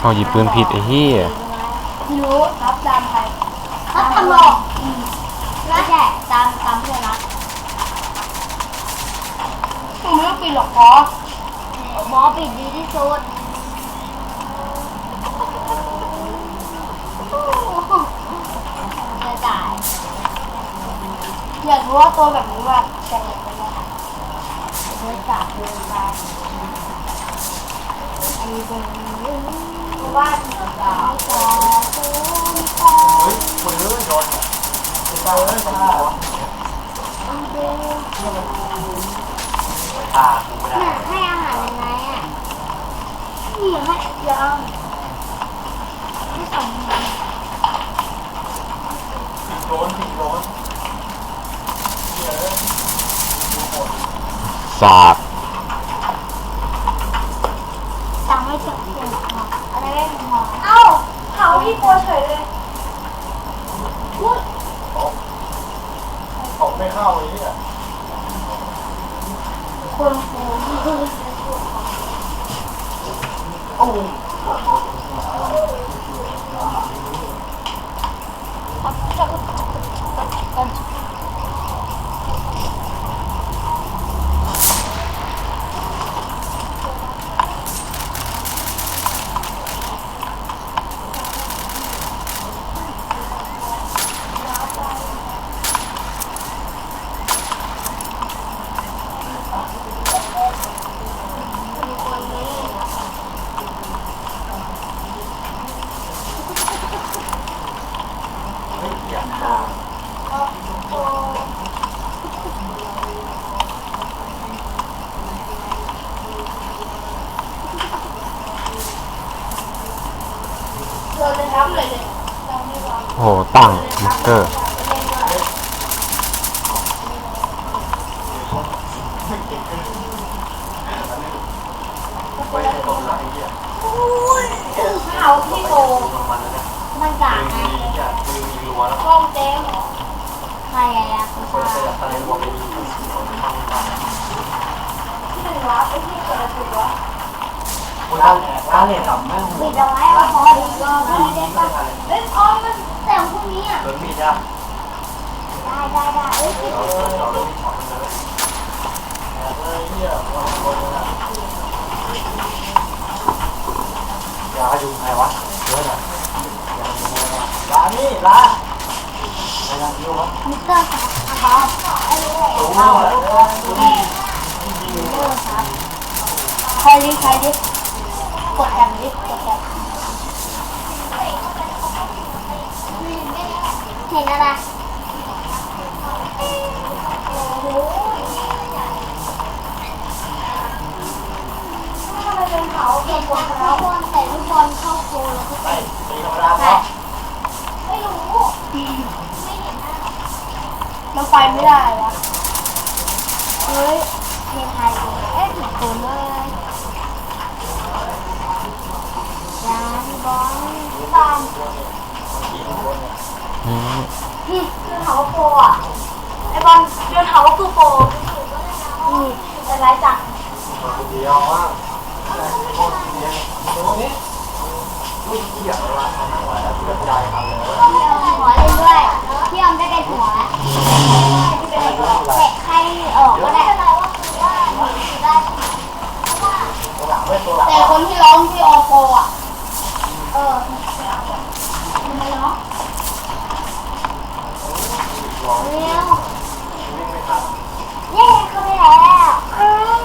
เอาหยิบปืนผิดไอ้เหี้ยไม่รู้รับตามใครเขาทำหรอกอืมไม่ใช่ตามตามเพื่อนรักผมไม่ต้องปิดหรอกพอหมอปิดดีที่สุดจะจ่ายอยากรู้ว่าตัวแบบนี้ว่าจะเห็นเป็นไงเดินจากเดินไปอันนี้เป็น ว่าเดินจากขอคุณขอเฮ้ยคนเลื่อนโดนเนี่ยตาเลยตาตากูไม่ได้เยให้อาหารยังไงอะนี่ให้ยังให้สอนสิโดนเยอะสาด ตังไม่ถึงเพียงหรอกอะไรไม่พอ เอ้าเขาที่โพเฉยเลยอุ้ย ตกไม่เข้าไอ้เนี่ยคนโพโอ้ยเราจะทำเลยเลยเราไม่รอ โอ้โหตั้งมาร์เกอร์ไปตรงไหนเนี่ยเขาที่โพมันนะมันกาปืกนไงมีเนี่ยปืนมีรัวแล้วกล้องเต็มเหรอใครอะคนผู้จะชายตายรัวไปยิงคนทำกันที่เป็นวะไอ้ที่เกิดอะไรวะคนตั้งตั้งเนี่ยทำแม่งปิดอาไว้เอาพอดีก็ไม่ได้ปะ เอ้ยออมมัน แต่พรุ่ง นี้อะโดนมีดอะได้ได้ได้เอ้ยเราเราเราไม่ช็อตเลยเฮ้ยเนี่ยเราคนนะยาอยู่ไหนวะเยอะหน่อยยานี่ละไปยังอยู่วะมิเตอร์ครับครับไอ้องโอ้เอาโหมิเอร์ครับใครดิใครดิกดแอมดิกดแอม เห็นอะไรทำไมเป็นเขาเห็นคนเขาบอลแต่ลูกบอลเข้าโกแล้วก็ไปตีธรรมดาพอไม่รู้ไม่เห็นหน้ามันไปไม่ได้วะเฮ้ยเพลงไทยเอ๊ะผิดคนเลยยานบอลตามอืม นี่คือเขาโปรอะไอบอลเดินเขาคือโปรอืมแต่ไรจังเดียวว่าโคตรเดียวตรงนี้ลูกเกี่ยวเวลาทำหัวแล้วกระจายทำเลย หัวเล่นด้วยพี่อมได้เป็นหัวเตะใครออกก็ได้ ตัวหลังไม่ตัวหลัง แต่คนที่ร้องที่ออโปรอะ เออ ทำไมเนาะ เร็ว วิ่งไม่ทัน เย้เข้าไปแล้ว อืม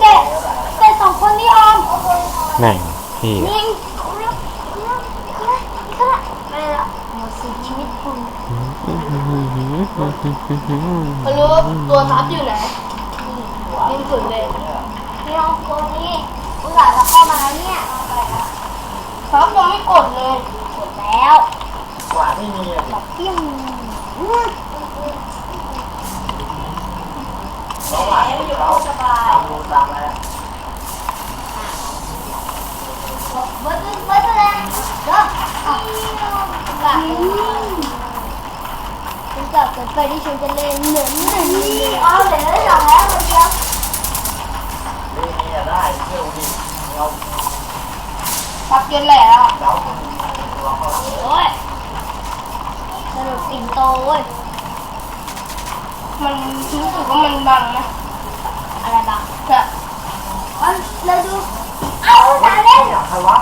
เด็กเด็กสองคนที่ออม แม่งพี่ยิงไม่ละหมดสิชีวิตคุณไม่รู้ตัวทับอยู่ไหนยิงสุดเลยพี่ลองตัวนี้อุตส่าห์จะเข้ามาแล้วเนี่ยทับยังไม่กดเลยหมดแล้วกว่าไม่มีอะแบบปิ้งระหว่างเขาตามดูตามอะไร เบิร์ดเบิร์ดเลยเด้อแบบ ฉันจะเกิดไปที่ฉันจะเล่นเหนือนเหนือนอ๋อเหลือได้สองแล้วคนเดียวเรื่องนี้ได้เรื่องนี้เรารับเยอะแหละอะโอ้ยสรุปสิงโตเว้ยมันรู้สึกว่ามันบังนะอะไรบ้างเนี่ยมันเราดูเอาตาเล่นอยากใครวะ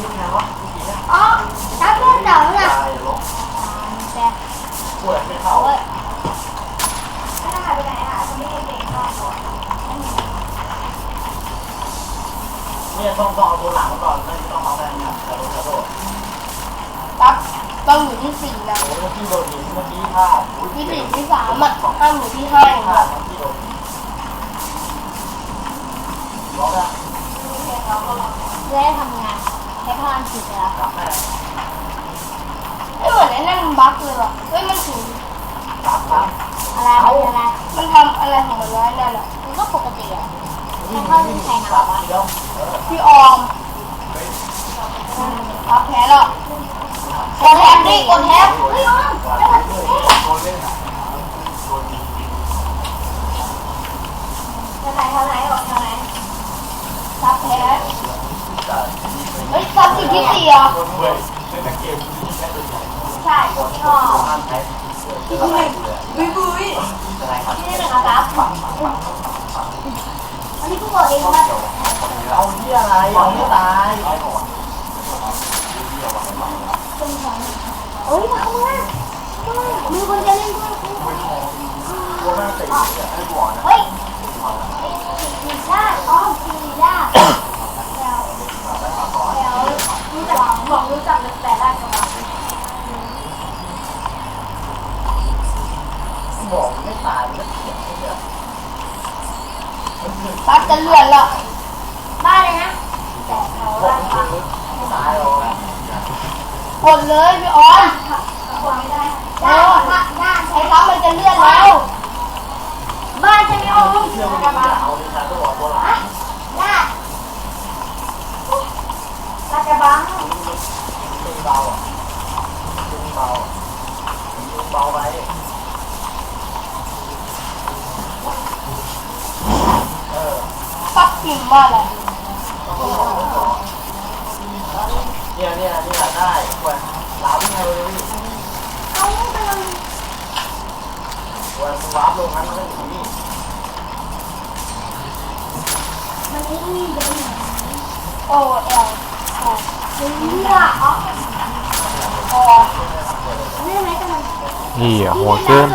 นี่ไงวะเมื่อกี้เนี่ย อ๋อตาเล่นเต่าน่ะ ตายลบ แต่ ปวดไม่เข้า โอ้ยถ้าหายไปไหนอะจะไม่เห็นเด็กก่อน เนี่ยต้องต้องเอาตัวหลังก่อนไม่ต้องเอาแรงนะแต่รถกระโดดรับต้องอยู่ที่สี่นะโอ้เมื่โดนหินเมื่อกี้พลาดที่สี่ที่สามอะห้ามอยู่ที่ห้าอย่างพเดีลายวดเมื่อกี้โดนหินล็อกอะเพื่อให้ทำงานใช้พลังจิตเลยอะกลับแม่ไม่เหมือนไอ้นั่นมันบั๊กเลยว่ะเฮ้ยมันถึงกลับปั๊บอะไรอะไรมันทำอะไรของมันไว้นั่นอะมันก็ปกติอะแค่เข้าเล่นไข่หนาวอะเดียว พี่ออมรับแพ้แล้วกดแท็บดิกดแท็บเฮ้ยออมโดนเล่นอะจะไหนเท่าไหนออกเท่าไหนรับแพ้แต่เฮ้ยซับอยู่ที่สี่อะโดนเว้ยเล่นแต่เกมที่แค่ตัวใหญ่ใช่ที่ออกห้ามใช้เสื้ออะไรเลยบุยบุยอะไรครับที่หนึ่งอะครับอันนี้กูบอกเองว่า เอาเหี้ยอะไรเอาไม่ตายเฮ้ยมาเข้ามามีคนจะเล่นด้วยตัวหน้าตีเฮ้ยสีด้าอ๋อสีด้าเดี๋ยวเดี๋ยวรู้จักบอกรู้จักแต่ด้านกระบะบอกไม่ตายไมันเขียนเชื่อซับจะเลื่อนล้ว บ้าเลยนะแต่เขา บอก ว่า ไม่ตายหรอก กดเลยพี่ออมควไม่ได้เอด้าอด้าด้าไอ้ซับมันจะเลื่อนแล้ว บ้านจะไม่ออกเชื่อมันไม่เอาดิฉันต้องบอกตัวหลังด้าลาดกระบังมันเบาอะมันเบาอะมันเบาไปเออซับพิมพ์ว่าอะไร เนี่ยเนี่ยเนี่ยได้ควรล้าวยังไงเลยเอาไปเลยควรวาร์ปลงนั้นมันก็อยู่นี้มันนี่เดี๋ยโอเอลโอเลืออ๋อโอเลือไหมกำลังเหี้ยโหดเกิน